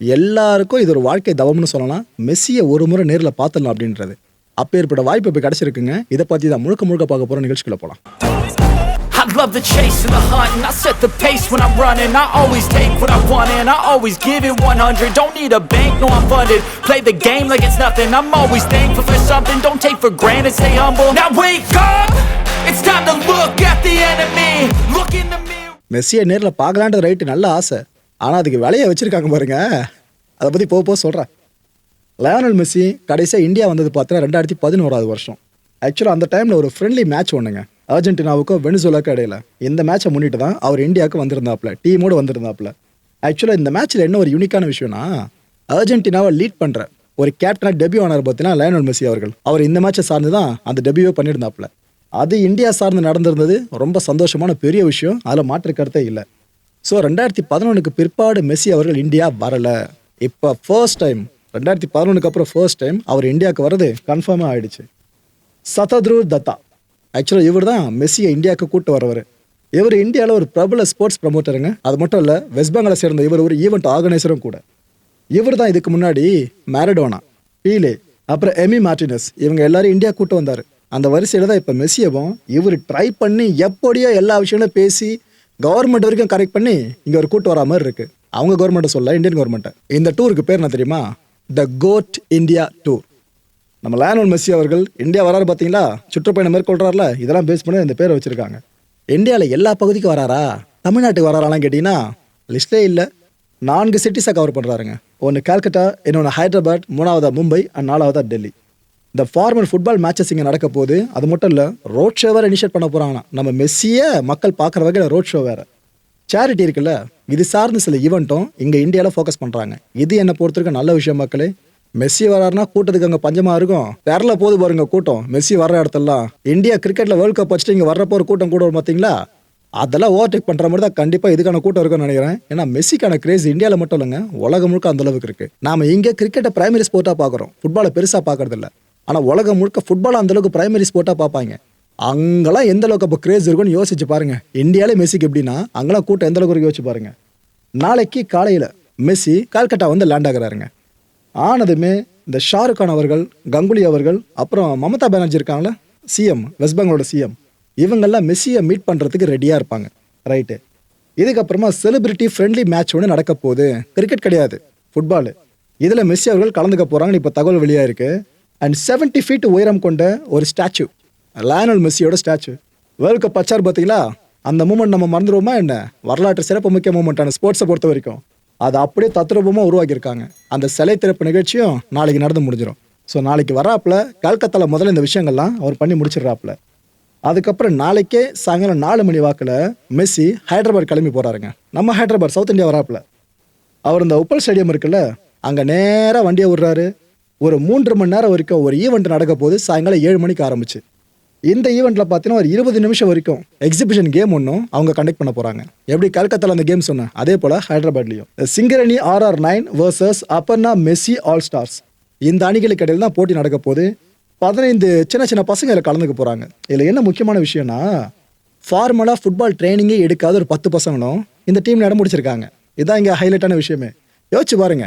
எல்லாருக்கும் இது ஒரு வாழ்க்கை தவம்னு சொல்லலாம் மெஸ்ஸியை ஒரு முறை நேரில் பார்த்துடலாம் அப்படின்றது அப்பேற்பட்ட வாய்ப்பு இப்போ கிடைச்சிருக்குங்க இதை பற்றி தான் முழுக்க முழுக்க பார்க்க போகிற நிகழ்ச்சிக்குள்ள போகலாம் I love the chase and the hunt and I set the pace when I'm running I always take what I want and I always give it 100 Don't need a bank, no I'm funded Play the game like it's nothing I'm always thankful for something Don't take for granted, stay humble Now wake up! It's time to look at the enemy Look in the mirror மெஸ்ஸியை நேரில் பார்க்கலான்றது right நல்ல ஆசை ஆனால் அதுக்கு விலையை வச்சுருக்காங்க பாருங்க. அதை பற்றி போக போக சொல்கிறேன் லயோனல் மெஸ்ஸி கடைசியாக இந்தியா வந்தது பார்த்தீங்கன்னா ரெண்டாயிரத்தி பதினோராவது வருஷம். ஆக்சுவலாக அந்த டைமில் ஒரு ஃப்ரெண்ட்லி மேட்ச் ஒன்றுங்க அர்ஜென்டினாவுக்கும் வெனிசுலாவுக்கும் இடையில. இந்த மேட்சை முன்னிட்டு தான் அவர் இந்தியாவுக்கு வந்திருந்தாப்புல டீமோடு வந்திருந்தாப்புல. ஆக்சுவலாக இந்த மேட்ச்சில் என்ன ஒரு யூனிக்கான விஷயம்னா அர்ஜென்டினாவை லீட் பண்ணுற ஒரு கேப்டனாக டெபியூ ஆனார் பார்த்தீங்கன்னா லயனல் மெஸ்ஸி அவர்கள். அவர் இந்த மேட்சை சார்ந்து தான் அந்த டெபியூவே பண்ணியிருந்தாப்புல. அது இந்தியா சார்ந்து நடந்திருந்தது ரொம்ப சந்தோஷமான பெரிய விஷயம். அதில் மாற்று கருத்தே இல்லை. ஸோ ரெண்டாயிரத்தி பதினொன்றுக்கு பிற்பாடு மெஸ்ஸி அவர்கள் இந்தியா வரலை. இப்போ ஃபர்ஸ்ட் டைம் ரெண்டாயிரத்தி பதினொன்றுக்கு அப்புறம் ஃபர்ஸ்ட் டைம் அவர் இந்தியாவுக்கு வர்றது கன்ஃபார்மாக ஆயிடுச்சு. சதத்ரு தத்தா. ஆக்சுவலாக இவர் தான் மெஸ்ஸியை இந்தியாவுக்கு கூட்டு வரவர். இவர் இந்தியாவில் ஒரு பிரபல ஸ்போர்ட்ஸ் ப்ரமோட்டருங்க அது மட்டும் இல்லை வெஸ்ட் பெங்காலை சேர்ந்த இவர் ஒரு ஈவெண்ட் ஆர்கனைசரும் கூட. இவர் தான் இதுக்கு முன்னாடி மேரடோனா பீலே அப்புறம் எமி மார்டினஸ் இவங்க எல்லாரும் இந்தியா கூட்டு வந்தார். அந்த வரிசையில் தான் இப்போ மெஸ்ஸியவும் இவர் ட்ரை பண்ணி எப்படியோ எல்லா விஷயங்களும் பேசி கவர்மெண்ட் வரைக்கும் கரெக்ட் பண்ணி இங்கே ஒரு கூட்டு வரா மாதிரி இருக்கு. அவங்க கவர்மெண்ட்டை சொல்ல இந்தியன் கவர்மெண்ட்டை இந்த டூருக்கு பேர் என்ன தெரியுமா? த கோட் இந்தியா டூர் நம்ம லயனல் மெஸ்ஸி அவர்கள் இந்தியா வராரு பார்த்தீங்களா? சுற்றுப்பயணம் மேற்கொள்றாருல? இதெல்லாம் பேஸ் பண்ணி இந்த பேரை வச்சிருக்காங்க. இந்தியாவில் எல்லா பகுதிக்கும் வராரா? தமிழ்நாட்டுக்கு வராராலாம் கேட்டிங்கன்னா லிஸ்ட்லே இல்லை. நான்கு சிட்டிஸை கவர் பண்ணுறாருங்க ஒன்று கல்கட்டா இன்னொன்று ஹைதராபாத் மூணாவதா மும்பை அண்ட் நாலாவதா டெல்லி இந்த ஃபார்மல் ஃபுட்பால் மேட்சஸ் இங்கே நடக்க போகுது அது மட்டும் இல்லை ரோட் ஷோ வேறு இனிஷியேட் பண்ண போகிறாங்கன்னா நம்ம மெஸ்ஸியை மக்கள் பார்க்குற வகையில் ரோட் ஷோ வேறு. சேரிட்டி இருக்குல்ல இது சார்ந்த சில ஈவெண்ட்டும் இங்கே இந்தியாவில் ஃபோக்கஸ் பண்ணுறாங்க இது என்னை பொறுத்திருக்க நல்ல விஷயம் மக்களே. மெஸ்ஸி வராருன்னா கூட்டத்துக்கு அங்கே பஞ்சமாக இருக்கும். பேரில் போது பாருங்க கூட்டம். மெஸ்ஸி வர்ற இடத்துலலாம் இந்தியா கிரிக்கெட்டில் வேர்ல்ட் கப் வச்சுட்டு இங்கே வர்றப்போ ஒரு கூட்டம் கூட வரும் பார்த்தீங்களா அதெல்லாம் ஓவர்டேக் பண்ணுற மாதிரி தான் கண்டிப்பாக இதுக்கான கூட்டம் இருக்கும்னு நினைக்கிறேன். ஏன்னா மெஸ்ஸிக்கான கிரேஸ் இந்தியாவில் மட்டும் இல்லைங்க. உலகம் முழுக்க அந்தளவுக்கு இருக்குது நாம இங்கே கிரிக்கெட்டை பிரைமரி ஸ்போர்ட்டாக பார்க்குறோம். ஃபுட்பாலை பெருசாக பார்க்குறதில்ல. ஆனால் உலகம் முழுக்க ஃபுட்பால் அந்த அளவுக்கு ஸ்போர்ட்டாக பார்ப்பாங்க. அங்கெல்லாம் எந்த அளவுக்கு அப்போ கிரேஸ் இருக்குன்னு யோசிச்சு பாருங்க. இந்தியாவிலே மெஸ்ஸிக்கு எப்படின்னா அங்கெல்லாம் கூட்டம் எந்த அளவுக்கு யோசிச்சு பாருங்க. நாளைக்கு காலையில் மெஸ்ஸி கால்கட்டா வந்து லேண்ட் ஆகிறாருங்க. ஆனதுமே இந்த ஷாருக்கான் அவர்கள் கங்குலி அவர்கள் அப்புறம் மமதா பானர்ஜி இருக்காங்களே சிஎம் வெஸ்ட் பெங்காலோட சிஎம் இவங்கெல்லாம் மெஸ்ஸியை மீட் பண்ணுறதுக்கு ரெடியாக இருப்பாங்க. ரைட்டு இதுக்கப்புறமா செலிபிரிட்டி ஃப்ரெண்ட்லி மேட்ச் ஒன்று நடக்க போகுது. கிரிக்கெட் கிடையாது. ஃபுட்பாலு இதில் மெஸ்ஸி அவர்கள் கலந்துக்க போகிறாங்கன்னு இப்போ தகவல் வெளியாக இருக்குது அண்ட் 70 ஃபீட் உயரம் கொண்ட ஒரு ஸ்டாச்சு லயனல் மெஸ்ஸியோட ஸ்டாச்சு வேர்ல்ட் கப் அச்சார் பார்த்தீங்களா? அந்த மூமெண்ட் நம்ம மறந்துடுவோமா என்ன? வரலாற்று சிறப்பு முக்கிய மூமெண்ட்டான ஸ்போர்ட்ஸை பொறுத்த வரைக்கும். அதை அப்படியே தத்ரூபமாக உருவாக்கியிருக்காங்க. அந்த சிலை திறப்பு நிகழ்ச்சியும் நாளைக்கு நடந்து முடிஞ்சிடும் ஸோ நாளைக்கு வராப்பில் கல்கத்தாவில் முதல்ல இந்த விஷயங்கள்லாம் அவர் பண்ணி முடிச்சிடுறாப்புல. அதுக்கப்புறம் நாளைக்கே சாயங்காலம் நாலு மணி வாக்கில் மெஸ்ஸி ஹைதராபாத் கிளம்பி போகிறாருங்க நம்ம ஹைதராபாத் சவுத் இந்தியா வராப்புல. அவர் இந்த உப்பல் ஸ்டேடியம் இருக்குல்ல அங்கே நேராக வண்டியை விடுறாரு. ஒரு மூன்று மணி நேரம் வரைக்கும் ஒரு ஈவெண்ட் நடக்க போது சாயங்காலம் ஏழு மணிக்கு ஆரம்பிச்சு. இந்த ஈவெண்ட்டில் பார்த்தீங்கன்னா ஒரு இருபது நிமிஷம் வரைக்கும் எக்ஸிபிஷன் கேம் ஒன்றும் அவங்க கண்டக்ட் பண்ண போகிறாங்க எப்படி கல்கத்தாவில் அந்த கேம் சொன்னேன் அதே போல் ஹைதராபாத்லையும். Singareni RR nine versus Aparna Messi All Stars இந்த அணிகளுக்கு இடையில் தான் போட்டி நடக்க போகுது. பதினைந்து சின்ன சின்ன பசங்க இதில் கலந்துக்க போகிறாங்க இதில் என்ன முக்கியமான விஷயம்னா ஃபார்மலாக ஃபுட்பால் ட்ரைனிங்கே எடுக்காத ஒரு பத்து பசங்களும் இந்த டீமில் இடம் முடிச்சிருக்காங்க இதான் இங்கே ஹைலைட்டான விஷயமே. யோசிச்சு பாருங்க.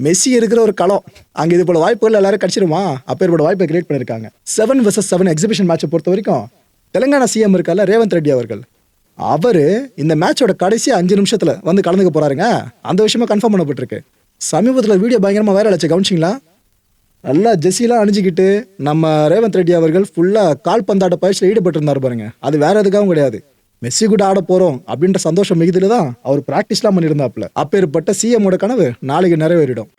மெஸ்ஸி இருக்கிற ஒரு களம். அங்கே இது போல வாய்ப்புகள் எல்லாரும் கிடைச்சிருமா? அப்பேற்பட வாய்ப்பை கிரியேட் பண்ணியிருக்காங்க. செவன் வர்சஸ் செவன் எக்ஸிபிஷன் மேட்சை பொறுத்த வரைக்கும் தெலுங்கானா சிஎம் இருக்கால ரேவந்த் ரெட்டி அவர்கள். அவர் இந்த மேட்சோட கடைசி அஞ்சு நிமிஷத்தில் வந்து கலந்துக்க போகிறாருங்க அந்த விஷயமா கன்ஃபார்ம் பண்ணப்பட்டிருக்கு. சமீபத்தில் வீடியோ பயங்கரமாக வேற ஆச்சு கவனிச்சிங்களா? நல்லா ஜெஸ்ஸிலாம் அணிஞ்சிக்கிட்டு நம்ம ரேவந்த் ரெட்டி அவர்கள் ஃபுல்லாக கால்பந்தாட்ட பயிற்சியில் ஈடுபட்டிருந்தார் பாருங்க. அது வேற எதுக்காகவும் கிடையாது. மெஸ்ஸி கூட ஆட போகிறோம் அப்படின்ற சந்தோஷம் மிகுதியில தான் அவர் ப்ராக்டிஸ்லாம் பண்ணியிருந்தாப்புல. அப்பேற்பட்ட சிஎம்மோட கனவு நாளைக்கு நிறைவேறிடும்.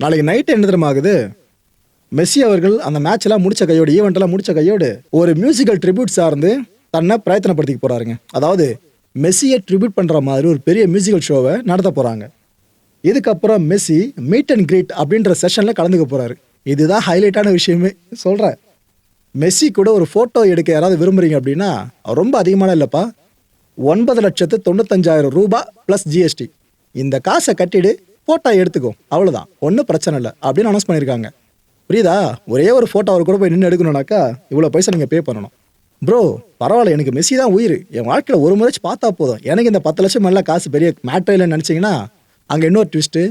நாளைக்கு நைட் என்ன தெரியுமா ஆகுது? மெஸ்ஸி அவர்கள் அந்த மேட்ச் எல்லாம் முடிச்ச கையோடு ஈவெண்ட்லாம் முடிச்ச கையோடு ஒரு மியூசிக்கல் ட்ரிபியூட் சார்ந்து தன்னை பிரயத்தனப்படுத்திக்க போகிறாருங்க அதாவது மெஸ்ஸியை ட்ரிபியூட் பண்ணுற மாதிரி ஒரு பெரிய மியூசிக்கல் ஷோவை நடத்த போகிறாங்க இதுக்கப்புறம் மெஸ்ஸி மீட் அண்ட் கிரீட் அப்படின்ற செஷனில் கலந்துக்க போகிறாரு இதுதான் ஹைலைட்டான விஷயமே. சொல்கிறேன் மெஸ்ஸி கூட ஒரு ஃபோட்டோ எடுக்க யாராவது விரும்புறீங்க அப்படின்னா ரொம்ப அதிகமான இல்லைப்பா. ஒன்பது லட்சத்து தொண்ணூத்தஞ்சாயிரம் ரூபாய் ப்ளஸ் ஜிஎஸ்டி இந்த காசை கட்டிடு ஃபோட்டோ எடுத்துக்கோ. அவ்வளோதான் ஒன்றும் பிரச்சனை இல்லை. அப்படின்னு அனௌன்ஸ் பண்ணியிருக்காங்க புரியுதா? ஒரே ஒரு ஃபோட்டோ அவர் கூட போய் நின்று எடுக்கணும்னாக்கா இவ்வளோ பைசா நீங்கள் பே பண்ணணும். ப்ரோ பரவாயில்ல. எனக்கு மெஸ்ஸி தான் உயிர். என் வாழ்க்கையில் ஒரு முறைச்சு பார்த்தா போதும். எனக்கு இந்த பத்து லட்சம் மேலே காசு பெரிய மேட்டர் இல்லைன்னு நினச்சிங்கன்னா அங்கே இன்னொரு ட்விஸ்ட்டு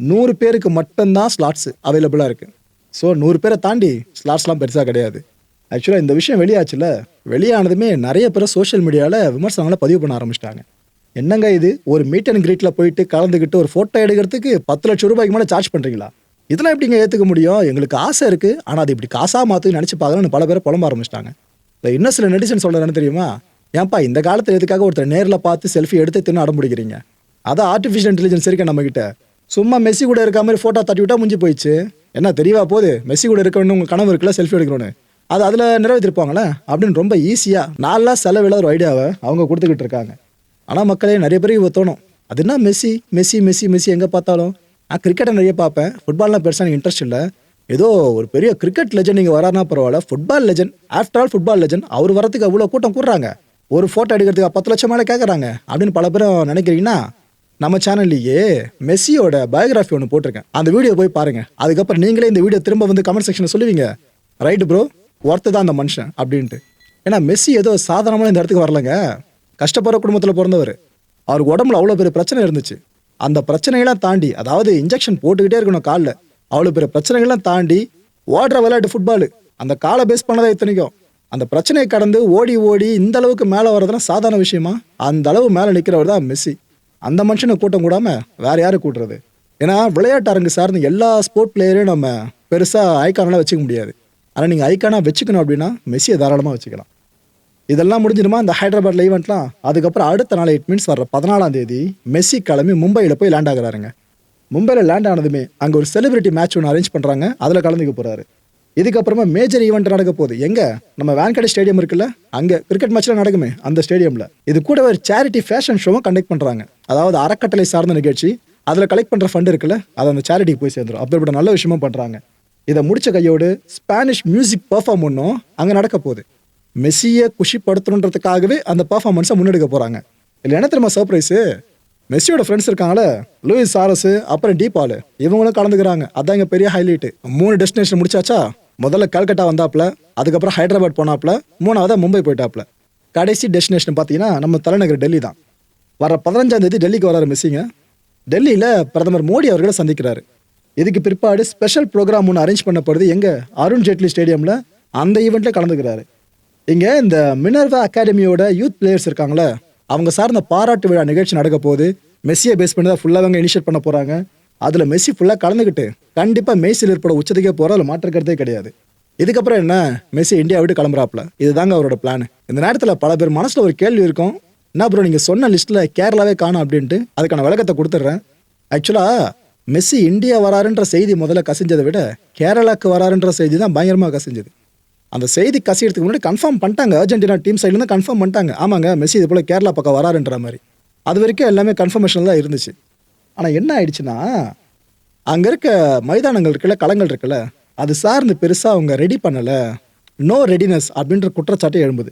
நூறு பேருக்கு மட்டும்தான் ஸ்லாட்ஸ் அவைலபிளாக இருக்குது ஸோ நூறு பேரை தாண்டி ஸ்லாட்ஸ்லாம் பெருசாக கிடையாது. ஆக்சுவலாக இந்த விஷயம் வெளியாச்சுல வெளியானதுமே நிறைய பேர் சோஷியல் மீடியாவில் விமர்சனங்களை பதிவு பண்ண ஆரம்பிச்சிட்டாங்க. என்னங்க இது? ஒரு மீட் அண்ட் கிரீட்டில் போயிட்டு கலந்துக்கிட்டு ஒரு ஃபோட்டோ எடுக்கிறதுக்கு பத்து லட்சம் ரூபாய்க்கு மேலே சார்ஜ் பண்ணுறீங்களா இதெல்லாம் எப்படிங்க ஏற்றுக்க முடியும்? எங்களுக்கு ஆசை இருக்குது ஆனால் அது இப்படி காசாக மாற்றி நினச்சி பார்க்கணும்னு பல பேர் புலம்ப ஆரம்பிச்சிட்டாங்க. இல்லை இன்னும் சில நெடிசன் சொல்கிறேன்னு தெரியுமா? ஏன்பா இந்த காலத்தில் எதுக்காக ஒருத்தர் நேரில் பார்த்து செல்ஃபி எடுத்து தின்னு அடம் பிடிக்கிறீங்க அதான் ஆர்டிஃபிஷியல் இன்டெலிஜென்ஸ் இருக்கு நம்ம சும்மா மெஸ்ஸி கூட இருக்க மாதிரி ஃபோட்டோ தட்டி விட்டா முடிஞ்சு போயிடுச்சு. என்ன தெரியவா போகுது? மெஸ்ஸி கூட இருக்கணும்னு உங்கள் கனவு இருக்குல்ல செல்ஃபி எடுக்கணும்னு. அது அதில் நிறைவேற்றிருப்பாங்களே? அப்படின்னு ரொம்ப ஈஸியாக நாலாம் செலவில் ஒரு ஐடியாவை அவங்க கொடுத்துக்கிட்டு இருக்காங்க. ஆனால் மக்களே நிறைய பேருக்கு இப்போ தோணும். அது என்ன மெஸ்ஸி மெஸ்ஸி மெஸ்ஸி மெஸ்ஸி எங்கே பார்த்தாலும்? நான் கிரிக்கெட்டை நிறைய பார்ப்பேன். ஃபுட்பால்லாம் பெருசாக எனக்கு இன்ட்ரெஸ்ட் இல்லை. ஏதோ ஒரு பெரிய கிரிக்கெட் லெஜண்ட் நீங்கள் வரானா பரவாயில்ல. Football legend after all football legend அவர் வரத்துக்கு அவ்வளோ கூட்டம் கூடுறாங்க. ஒரு ஃபோட்டோ எடுக்கிறதுக்கு பத்து லட்சம் மேலே கேட்குறாங்க அப்படின்னு பல பேரும் நினைக்கிறீங்கன்னா நம்ம சேனல்லையே மெஸ்ஸியோட பயோகிராஃபி ஒன்று போட்டிருக்கேன். அந்த வீடியோ போய் பாருங்கள் அதுக்கப்புறம் நீங்களே இந்த வீடியோ திரும்ப வந்து கமெண்ட் செக்ஷனில் சொல்லுவீங்க. ரைட்டு ப்ரோ ஒர்த்து தான் அந்த மனுஷன் அப்படின்ட்டு. ஏன்னா மெஸ்ஸி ஏதோ சாதாரணமான இந்த இடத்துக்கு வரலங்க. கஷ்டப்படுற குடும்பத்தில் பிறந்தவர். அவருக்கு உடம்புல அவ்வளோ பெரிய பிரச்சனை இருந்துச்சு. அந்த பிரச்சனையெல்லாம் தாண்டி அதாவது இன்ஜெக்ஷன் போட்டுக்கிட்டே இருக்கணும் காலில். அவ்வளோ பெரிய பிரச்சனைகள்லாம் தாண்டி ஓடுற விளையாட்டு ஃபுட்பாலு அந்த காலை பேஸ் பண்ணதா இத்தனைக்கும் அந்த பிரச்சனையை கடந்து ஓடி ஓடி இந்த அளவுக்கு மேலே வர்றதுலாம் சாதாரண விஷயமா? அந்த அளவு மேலே நிற்கிறவர் தான் மெஸ்ஸி. அந்த மனுஷனை கூட்டம் கூடாமல் வேறு யாரும் கூட்டுறது? ஏன்னா விளையாட்டு அரங்கு சார்ந்து எல்லா ஸ்போர்ட் பிளேயரையும் நம்ம பெருசாக ஐக்கானெலாம் வச்சுக்க முடியாது. ஆனால் நீங்கள் ஐக்கானாக வச்சுக்கணும் அப்படின்னா மெஸ்ஸியை தாராளமாக வச்சுக்கலாம். இதெல்லாம் முடிஞ்சிடுமா? இந்த ஹைதராபாத்ல ஈவெண்ட்லாம் அதுக்கப்புறம் அடுத்த நாள் இட் மீன்ஸ் வர்ற பதினாலாம் தேதி மெஸ்ஸி கிளம்பி மும்பையில் போய் லேண்ட் ஆகுறாருங்க. மும்பையில் லேண்ட் ஆனதுமே அங்கே ஒரு செலிபிரிட்டி மேட்ச் ஒன்று அரேஞ்ச் பண்ணுறாங்க அதில் கலந்துக்க போகிறாரு இதுக்கப்புறமா மேஜர் ஈவெண்ட் நடக்க போகுது. எங்கே? நம்ம வேன்கடை ஸ்டேடியம் இருக்குல்ல? அங்கே கிரிக்கெட் மேட்ச்லாம் நடக்குமே அந்த ஸ்டேடியமில் இது கூட ஒரு சேரிட்டி ஃபேஷன் ஷோவும் கண்டக்ட் பண்ணுறாங்க அதாவது அறக்கட்டளை சார்ந்த நிகழ்ச்சி. அதில் கலெக்ட் பண்ணுற ஃபண்ட் இருக்குல்ல அது அந்த சேரிட்டிக்கு போய் சேர்ந்துடும் அப்படிப்பட்ட நல்ல விஷயமும் பண்ணுறாங்க இதை முடிச்ச கையோடு ஸ்பானிஷ் மியூசிக் பர்ஃபார்ம் ஒன்றும் அங்கே நடக்க போகுது. மெஸ்ஸியை குஷிப்படுத்தணுன்றதுக்காகவே அந்த பர்ஃபார்மன்ஸை முன்னெடுக்க போகிறாங்க இல்லை என்ன தெரியுமா சர்ப்ரைஸு மெஸ்ஸியோட ஃப்ரெண்ட்ஸ் இருக்காங்களே லூயிஸ் சாரஸ் அப்புறம் டீபால் இவங்களும் கலந்துக்கிறாங்க. அதான் இங்கே பெரிய ஹைலைட்டு மூணு டெஸ்டினேஷன் முடிச்சாச்சா? முதல்ல கல்கட்டா வந்தாப்புல அதுக்கப்புறம் ஹைதராபாத் போனாப்புல மூணாவதாக மும்பை போயிட்டாப்புல. கடைசி டெஸ்டினேஷன் பார்த்தீங்கன்னா நம்ம தலைநகர் டெல்லி தான். வர பதினஞ்சாம் தேதி டெல்லிக்கு வராரு மெஸ்ஸிங்க. டெல்லியில் பிரதமர் மோடி அவர்களை சந்திக்கிறாரு. இதுக்கு பிற்பாடு ஸ்பெஷல் ப்ரோக்ராம் ஒன்று அரேஞ்ச் பண்ணப்படுது. எங்கே? அருண் ஜேட்லி ஸ்டேடியமில் அந்த ஈவெண்ட்டில் கலந்துக்கிறாரு. இங்கே இந்த மினர்வா அகாடமியோட யூத் பிளேயர்ஸ் இருக்காங்களே அவங்க சார்ந்த பாராட்டு விழா நிகழ்ச்சி நடக்க போது மெஸ்ஸியை பேஸ் பண்ணி தான் ஃபுல்லாக அவங்க இனிஷியேட் பண்ண போகிறாங்க அதில் மெஸ்ஸி ஃபுல்லாக கலந்துக்கிட்டு கண்டிப்பாக மெய்சில் ஏற்பட உச்சத்துக்கே போகிற அதில் மாற்றுக்கிறதே கிடையாது. இதுக்கப்புறம் என்ன? மெஸ்ஸி இந்தியா விட்டு கிளம்புறாப்புல இதுதாங்க அவரோட பிளான் இந்த நேரத்தில் பல பேர் மனசில் ஒரு கேள்வி இருக்கும். என்ன அப்புறம் நீங்கள் சொன்ன லிஸ்ட்டில் கேரளாவே காணும் அப்படின்ட்டு அதுக்கான விளக்கத்தை கொடுத்துட்றேன். ஆக்சுவலாக மெஸ்ஸி இந்தியா வராருன்ற செய்தி முதல்ல கசிஞ்சதை விட கேரளாவுக்கு வராருன்ற செய்தி தான் பயங்கரமாக கசிஞ்சது. அந்த செய்தி கசியறதுக்கு முன்னாடி கன்ஃபார்ம் பண்ணிட்டாங்க. அர்ஜென்டினா டீம் சைட்லேருந்து கன்ஃபார்ம் பண்ணிட்டாங்க. ஆமாங்க மெஸ்ஸி இது போல் கேரளா பக்கம் வராருன்ற மாதிரி. அது வரைக்கும் எல்லாமே கன்ஃபர்மேஷன் தான் இருந்துச்சு. ஆனால் என்ன ஆயிடுச்சுன்னா அங்கே இருக்க மைதானங்கள் இருக்குல்ல களங்கள் இருக்குல்ல அது சார்ந்து பெருசாக அவங்க ரெடி பண்ணலை. நோ ரெடினஸ் அப்படின்ற குற்றச்சாட்டு எழும்புது.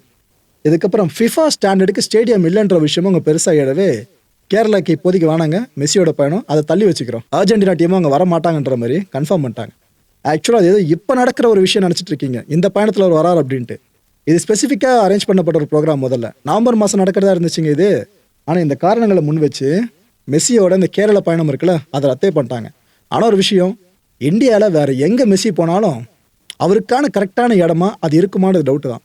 இதுக்கப்புறம் ஃபிஃபா ஸ்டாண்டர்டுக்கு ஸ்டேடியம் இல்லைன்ற விஷயமும் அவங்க பெருசாக எழவே கேரளாக்கு இப்போதைக்கு வேணாங்க. மெஸ்ஸியோட பயணம் அதை தள்ளி வச்சுக்கிறோம். அர்ஜென்டினா டீமும் அவங்க வர மாட்டாங்கன்ற மாதிரி கன்ஃபார்ம் பண்ணிட்டாங்க. ஆக்சுவலாக அது ஏதோ இப்போ நடக்கிற ஒரு விஷயம் நினச்சிட்டு இருக்கீங்க. இந்த பயணத்தில் அவர் வரார் அப்படின்ட்டு. இது ஸ்பெசிஃபிக்காக அரேஞ்ச் பண்ணப்பட்ட ஒரு ப்ரோக்ராம் முதல்ல. நவம்பர் மாதம் நடக்கிறதா இருந்துச்சுங்க இது. ஆனால் இந்த காரணங்களை முன் வச்சு மெஸ்ஸியோட இந்த கேரள பயணம் இருக்குல்ல அதை ரத்தே பண்ணிட்டாங்க. ஆனால் ஒரு விஷயம் இந்தியாவில் வேறு எங்கே மெஸ்ஸி போனாலும் அவருக்கான கரெக்டான இடமா அது இருக்குமானது டவுட்டு தான்.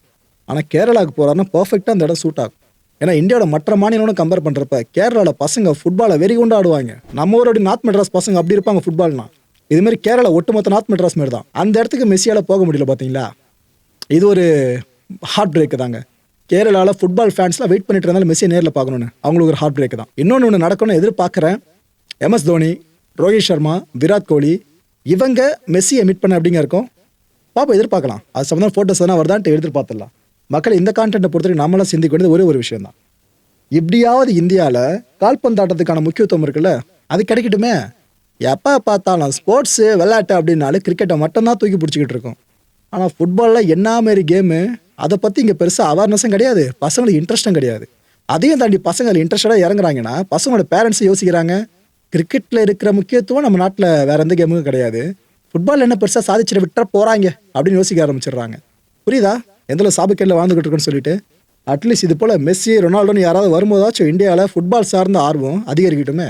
ஆனால் கேரளாவுக்கு போகிறாருன்னா பர்ஃபெக்டாக அந்த இடம் சூட் ஆகும். ஏன்னா இந்தியாவோட மற்ற மாநிலம்னு கம்பேர் பண்ணுறப்ப கேரளாவில் பசங்க ஃபுட்பாலை வெறி கொண்டாடுவாங்க நம்ம ஊரோட நார்த் மெட்ராஸ் பசங்க அப்படி இருப்பாங்க ஃபுட்பால்னா இதுமாரி கேரளா ஒட்டுமொத்த நார்த் மெட்ராஸ் மாரி தான் அந்த இடத்துக்கு மெஸ்ஸியால் போக முடியல பார்த்தீங்களா இது ஒரு ஹார்ட் பிரேக் தாங்க. கேரளாவில் ஃபுட்பால் ஃபேன்ஸ்லாம் வெயிட் பண்ணிட்டு இருந்தாலும் மெஸ்ஸியை நேரில் பார்க்கணுன்னு அவங்களுக்கு ஒரு ஹார்ட் பிரேக் தான். இன்னொன்று ஒன்று நடக்கணும்னு எதிர்பார்க்குறேன். எம்எஸ் தோனி ரோஹித் சர்மா விராட் கோலி இவங்க மெஸ்ஸியை மீட் பண்ண அப்படிங்க இருக்கும். பாப்பா எதிர்பார்க்கலாம். அது சம்மந்தம் ஃபோட்டோஸ் எதனா வருதான்ட்டு எதிர்பார்த்துடலாம் மக்கள் இந்த கான்டென்ட்டை பொறுத்தவரைக்கும் நம்மளாம் சிந்திக்க வேண்டியது ஒரே ஒரு விஷயம் தான் இப்படியாவது இந்தியாவில் கால்பந்தாட்டத்துக்கான முக்கியத்துவம் இருக்குல்ல? அது கிடைக்கட்டுமே. எப்போ பார்த்தாலும் ஸ்போர்ட்ஸு விளையாட்டு அப்படின்னாலும் கிரிக்கெட்டை மட்டும்தான் தூக்கி பிடிச்சிக்கிட்டு இருக்கோம். ஆனால் ஃபுட்பாலில் என்ன மாரி கேமு அதை பற்றி இங்கே பெருசாக அவேர்னஸும் கிடையாது. பசங்களுக்கு இன்ட்ரெஸ்ட்டும் கிடையாது. அதையும் தாண்டி பசங்க இன்ட்ரெஸ்டடாக இறங்குறாங்கன்னா பசங்களோட பேரண்ட்ஸும் யோசிக்கிறாங்க. கிரிக்கெட்டில் இருக்கிற முக்கியத்துவம் நம்ம நாட்டில் வேற எந்த கேமுக்கும் கிடையாது. ஃபுட்பால் என்ன பெருசாக சாதிச்சிட விட்டுற போகிறாங்க அப்படின்னு யோசிக்க ஆரம்பிச்சிடுறாங்க. புரியுதா? எந்த சாபக்கேட்டில் வாழ்ந்துகிட்டு இருக்கோன்னு சொல்லிட்டு. அட்லீஸ்ட் இது போல் மெஸ்ஸி ரொனால்டோன்னு யாராவது வரும்போதாச்சும் இந்தியாவில் ஃபுட்பால் சார்ந்த ஆர்வம் அதிகரிக்கட்டுமே.